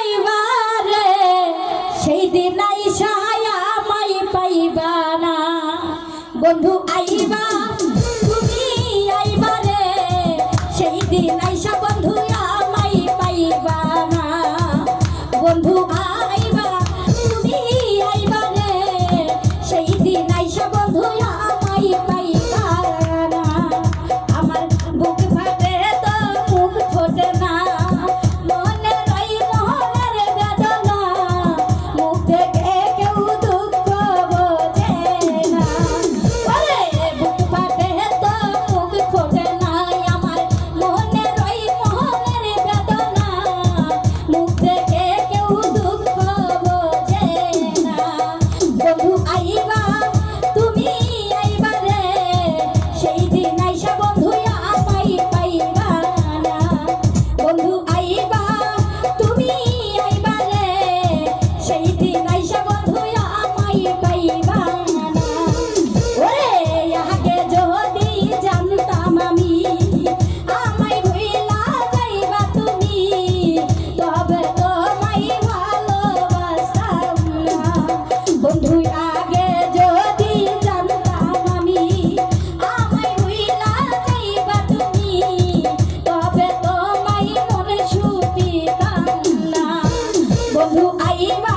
যাইবারে সেই দিন আইসা আমায় পাইবা না। বন্ধু Aí vai.